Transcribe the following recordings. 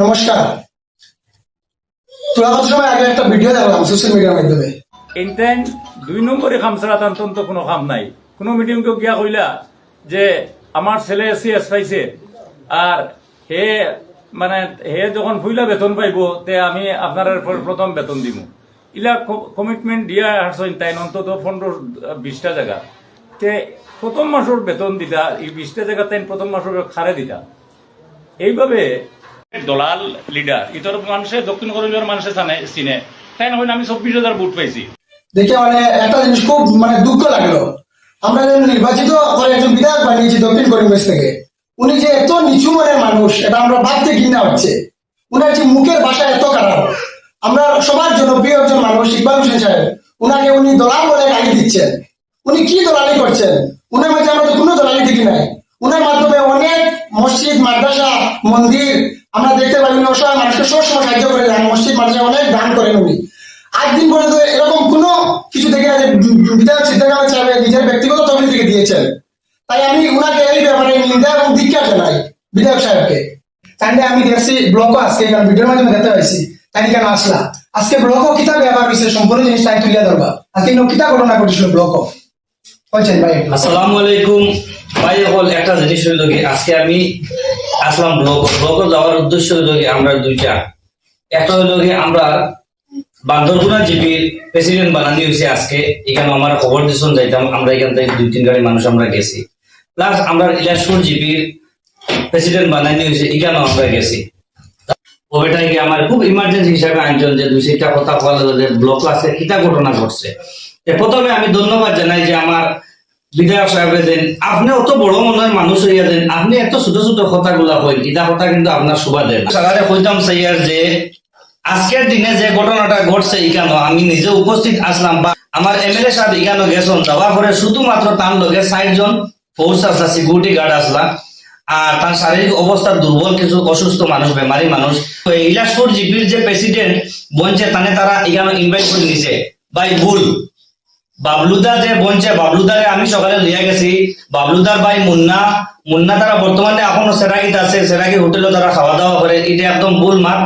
নমস্কার। তোরা কত সময় আগে একটা ভিডিও দেখলাম সোশ্যাল মিডিয়ার মাধ্যমে। এইটাই দুই নম্বরে কাম ছাড়া তন্ত কোনো কাম নাই। কোনো মিটিংকে গিয়া কইলা যে আমার ছেলে সিএস পাইছে আর হে মানে হে যখন ফুইলা বেতন পাইব, তে আমি আপনার প্রথম বেতন দিব ইলা কমিটমেন্ট দিয়া আসছেন তাই অন্তত পনেরো, বিশটা জায়গা। তে প্রথম মাসের বেতন দিতা, এই বিশটা জায়গা তাই প্রথম মাসের খারে দিতা। এইভাবে দলাল লিডার ইতর মানুষে, দক্ষিণ করলীয় মানুষে জানে, চিনে। তাই না আমি চব্বিশ হাজার বুট পাইছি। দেখে মানে একটা জিনিস খুব মানে দুঃখ লাগল। আমরা যে নির্বাচিত করে একজন বিধায়ক বানিয়েছি দক্ষিণ করিমগঞ্জ থেকে, উনি যে এত নিচু মনের মানুষ, এটা আমরা ভাবতে ঘৃণা হচ্ছে। উনার যে মুখের ভাষা এত খারাপ। আমরা সবার জনপ্রিয় একজন মানুষ, ইকবাল হোসেন সাহেব, উনাকে উনি দলাল বলে গালি দিচ্ছেন। উনি কি দলালি করছেন? উনার মধ্যে আমরা কোনো দলালি দেখি নাই। উনার মাধ্যমে অনেক মসজিদ মন্দির, আমরা দেখতে পাই উনি অসহায় মানুষকে সবসময় সাহায্য করে যান মসজিদ মাদ্রাসা অনেক দান করেন উনি। আজ দিন পর্যন্ত এরকম কোনো কিছু যে বিধায়ক সিদ্ধান্ত সাহেব নিজের ব্যক্তিগত তহবিল থেকে দিয়েছেন। তাই আমি উনাকে এই ব্যাপারে নিন্দা এবং ধিক্ষার জানাই বিধায়ক সাহেবকে। তাহলে আমি দেখছি ব্লকও আজকে এখানে ভিডিওর মাধ্যমে দেখতে পাইছি। তাই কেন আসলা? আজকে ব্লকও কিতাব ব্যাপার হয়েছে সম্পূর্ণ জিনিস তাই তুলিয়া ধরবা। আজকে কিতাব ঘটনা ঘটেছিল ব্লকও। বলছেন ভাই আসসালামু আলাইকুম। ভাই, হল একটা জিনিস হইল আজকে আমি আসলাম ব্লগ ব্লগ যাওয়ার উদ্দেশ্য হইল কি আমরা দুইটা। একটা হইল কি আমরা বান্দরগুনা জিপির প্রেসিডেন্ট বানানি হয়েছে আজকে। এখানে আমার খবর দিছন যাইতাম, আমরা এখান থেকে দুই, তিন গাড়ি মানুষ আমরা গেছি। প্লাস আমরা ইলাসপুর জিপির প্রেসিডেন্ট বানানি হয়েছে, এখানেও আমরা গেছি। ওটাই আমার খুব ইমার্জেন্সি হিসাবে আনছেন যে দুই চারটা কথা বলা ব্লক ক্লাসে কিতা ঘটনা ঘটছে। প্রথমে আমি ধন্যবাদ জানাই যে আমার বিধায়ক সাহেব দেন, আপনি অত বড় মনের মানুষ হইয়া দেন, আপনি এত ছোট ছোট কথাগুলা কইন ইটা কথা কিন্তু আপনার শোভা দেন সারারে কইতাম সাইয়ার যে, আজকের দিনে যে ঘটনাটা ঘটছে ইকানো, আমি নিজে উপস্থিত আসলাম, বা আমার এমএলএ সাহেব ইকানো গেছেন, যাওয়ার পরে শুধুমাত্র তার লগে ষাট জন ফোর্স আসলা সিকিউরিটি গার্ড আসলা, আর তার শারীরিক অবস্থা দুর্বল, কিছু অসুস্থ মানুষ, বেমারি মানুষ। ইলাসপুর জিপির যে প্রেসিডেন্ট বলছে তানে তারা এখানে ইনভাইট করে নিছে বাই ভুল। বাবলুদা যে বলছে, বাবলুদারে আমি সকালে লিয়া গেছি। বাবলুদার ভাই মুন্না মুন্না তারা বর্তমানে এখনও সেরাকিতে আছে সেরাকি হোটেলে তারা খাওয়া দাওয়া করে, এটা একদম ভুল মার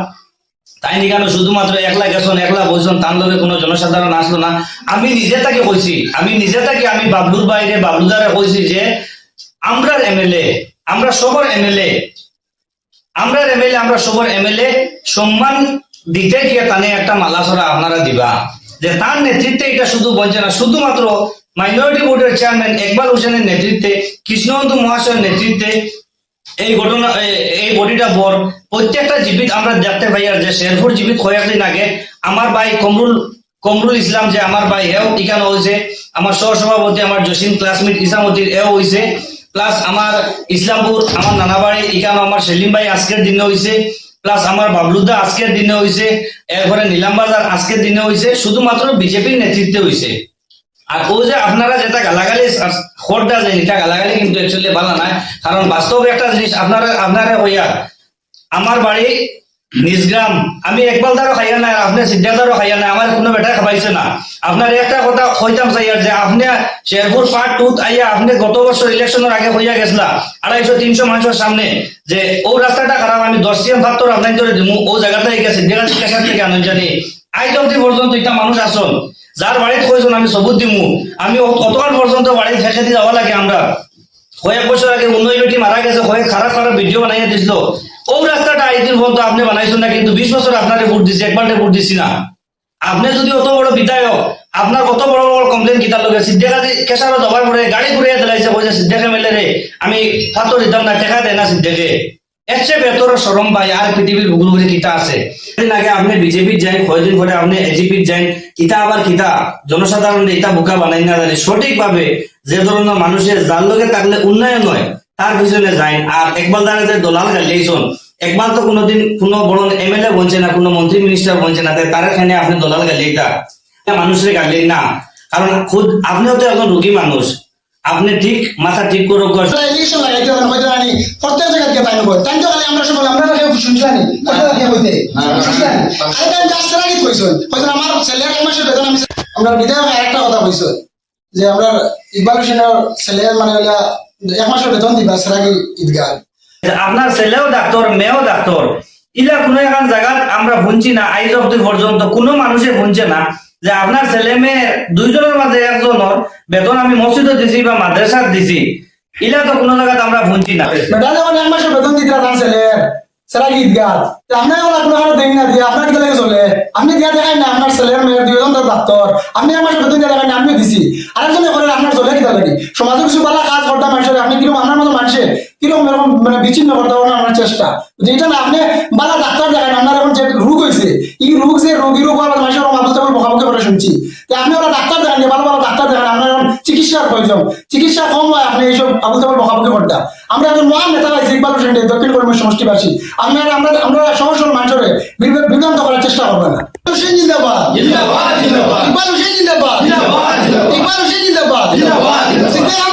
তাই নি কেন শুধুমাত্র একলা গেছন, একলা বলছেন তার লগে কোনো জনসাধারণ আসলো না। আমি নিজে তাকে কইছি, আমি নিজে তাকে, আমি বাবলুর বাইরে বাবলুদারে কইছি যে আমরা এমএলএ, আমরা সবর এমএলএ। আমরা এমএলএ, আমরা সবর এমএলএ, সম্মান দিতে গিয়ে তানে একটা মালা ছড়া আপনারা দিবা। যে তার নেতৃত্বে এটা শুধু বলছে না, শুধুমাত্র মাইনরিটি বোর্ডের চেয়ারম্যান একবাল হোসেনের নেতৃত্বে, কৃষ্ণবন্ধু মহাশয়ের নেতৃত্বে এই ঘটনা এই বডিটা বর, প্রত্যেকটা জীবিত আমরা দেখতে পাই আর যে শেরপুর জীবিত কয়েকদিন আগে। আমার ভাই কমরুল কমরুল ইসলাম যে আমার ভাই, এও এখানে হয়েছে আমার সহসভাপতি, আমার জসিম ক্লাসমেট ইসামতির এও হয়েছে প্লাস আমার ইসলামপুর, আমার নানা বাড়ি এখানে আমার সেলিম ভাই আজকের দিনে হয়েছে প্লাস আমার বাবলুদা আজকের দিনে হয়েছে এরপরে নীলামবাজার আজকের দিনে হয়েছে শুধুমাত্র বিজেপির নেতৃত্বে হয়েছে আর ও যে আপনারা যেটা গালাগালি খোরটা যে এটা গালাগালি কিন্তু অ্যাকচুয়ালি ভালো নয় কারণ বাস্তবে একটা জিনিস, আপনারা আপনারা হইয়া, আমার বাড়ি নিজগ্রাম আমি একবার দ্বারা খাইয়া নাই, আপনি সিদ্ধার্থারও খাইয়া নাই, আমার কোনো বেটা খাবাইছে না। আপনার একটা কথা কইতাম চাইয়ার যে, আপনি শেরপুর পার্ট টুত আইয়া আপনি গত বছর ইলেকশনের আগে হইয়া গেছিলা, আড়াইশো, তিনশো মানুষের সামনে, যে, ও রাস্তাটা খারাপ, আমি দশ সিএম আপনার দিমু, ও জায়গাটা গেছে যেখানে কেসার থেকে আনন্দ জানি। পর্যন্ত এটা মানুষ আসন, যার বাড়িতে কইছেন আমি সবুজ দিমু, আমি কতক্ষণ পর্যন্ত বাড়িতে ফেসে দিয়ে যাওয়া লাগে আমরা। কয়েক বছর আগে উন্নয় বেটি মারা গেছে, কয়েক খারাপ খারাপ ভিডিও বানাইয়া দিছিল। ও রাস্তাটা আইদিন পর্যন্ত আপনি বানাইছেন না, কিন্তু বিশ বছর আপনারে ভোট দিছি একবারে ভোট দিছি না। আপনি যদি অত বড় বিধায়ক, আপনার কত বড় বড় কমপ্লেন কিতার গাড়ি দিলাইছে সিদ্ধাকে মেলে রে, আমি ফাতর দিতাম না টেকা দেয় না সিদ্ধাকে এর চেয়ে বেতর সরম ভাই আর পৃথিবীর ভুগুল কিতা আছে। দিন আগে আপনি বিজেপির যাই, কয়দিন পরে আপনি এজিপির যাই, কিতা আবার কিতা জনসাধারণ ইটা বোকা বানাই না জানি। সঠিকভাবে যে ধরনের মানুষের যার লগে থাকলে উন্নয়ন নয় তার পিছনে যায়। আর একবার দ্বারা যে দলাল গালিয়েছেন একবার তো কোনোদিন কোনো বড় এমএলএ বলছে না কোনো মন্ত্রী মিনিস্টার বলছে না তাই তার এখানে আপনি দলাল গালিয়েটা মানুষের গালিয়ে না। কারণ খুদ আপনিও তো একজন রুগী মানুষ। আপনি ঠিক মাথা ঠিক করে ইলেকশন লাগাইতে হবে হয়তো জানি প্রত্যেক জায়গায় কে পাইনো বল তাই তো আমরা সব আমরা কেউ শুনছিলানি প্রত্যেক জায়গায় হইতে আরে তাই জাস্ট রাগি কইছন কইছন আমার ছেলে এক মাসের বেতন আমি আমরা বিধায়ক আরেকটা কথা কইছন যে আমরা ইকবাল হোসেনের ছেলে মানে এক মাসের বেতন দিবা সেরাগি ঈদগাহ। আপনার ছেলেও ডাক্তার মেয়েও ডাক্তার। ইলা কোনো এখন জায়গা আমরা ভুনছি না আইজ অব্দি পর্যন্ত কোনো মানুষে ভুনছে না যে আপনার ছেলে মেয়ে দুইজনের মাঝে একজনের বেতন আমি মসজিদে দিছি বা মাদ্রাসাত দিছি। ইলা তো কোনো জায়গাতে আমরা ভুনছি না। বেতন দিতে রাখেন সেরা গীত গাত আপনার ওরা কোনো দেন না দিয়ে, আপনার কি চলে? আপনি দিয়া দেখাই না, আপনার ছেলের মেয়ের দুইজন তো ডাক্তার। আপনি মাসের বেতন দিয়া দেখাই না, আমিও দিছি। আরেকজনে করে আপনার চলে কিতা লাগে সমাজে কিছু ভালো কাজ করতে মানুষের, আপনি কীরকম আপনার মতো মানুষের কীরকম এরকম মানে বিচ্ছিন্ন করতে পারেন আমার চেষ্টা? যেটা না, আপনি ভালো ডাক্তার দেখান, আপনার এখন যে রোগ হয়েছে এই রোগ যে রোগী রোগ হওয়ার মানুষের চাবুল বকাবকি করে শুনছি। আপনি ওরা ডাক্তার দেখান ভালো ভালো ডাক্তার দেখান, আপনার চিকিৎসার প্রয়োজন। চিকিৎসা কম হয়, আপনি এইসব আবুল চাবুল বকাবকি করতে আমরা একজন মহান নেতা ভাই জিগবাল হোসেন দক্ষিণ কর্মী সমষ্টিবাসী। আমরা আমরা আমরা সমস্ত মানুষের বিভ্রান্ত করার চেষ্টা করব না। হোসেন জিন্দাবাদ। ইকবাল হোসেন জিন্দাবাদ। ইকবাল হোসেন জিন্দাবাদ। সিদ্ধার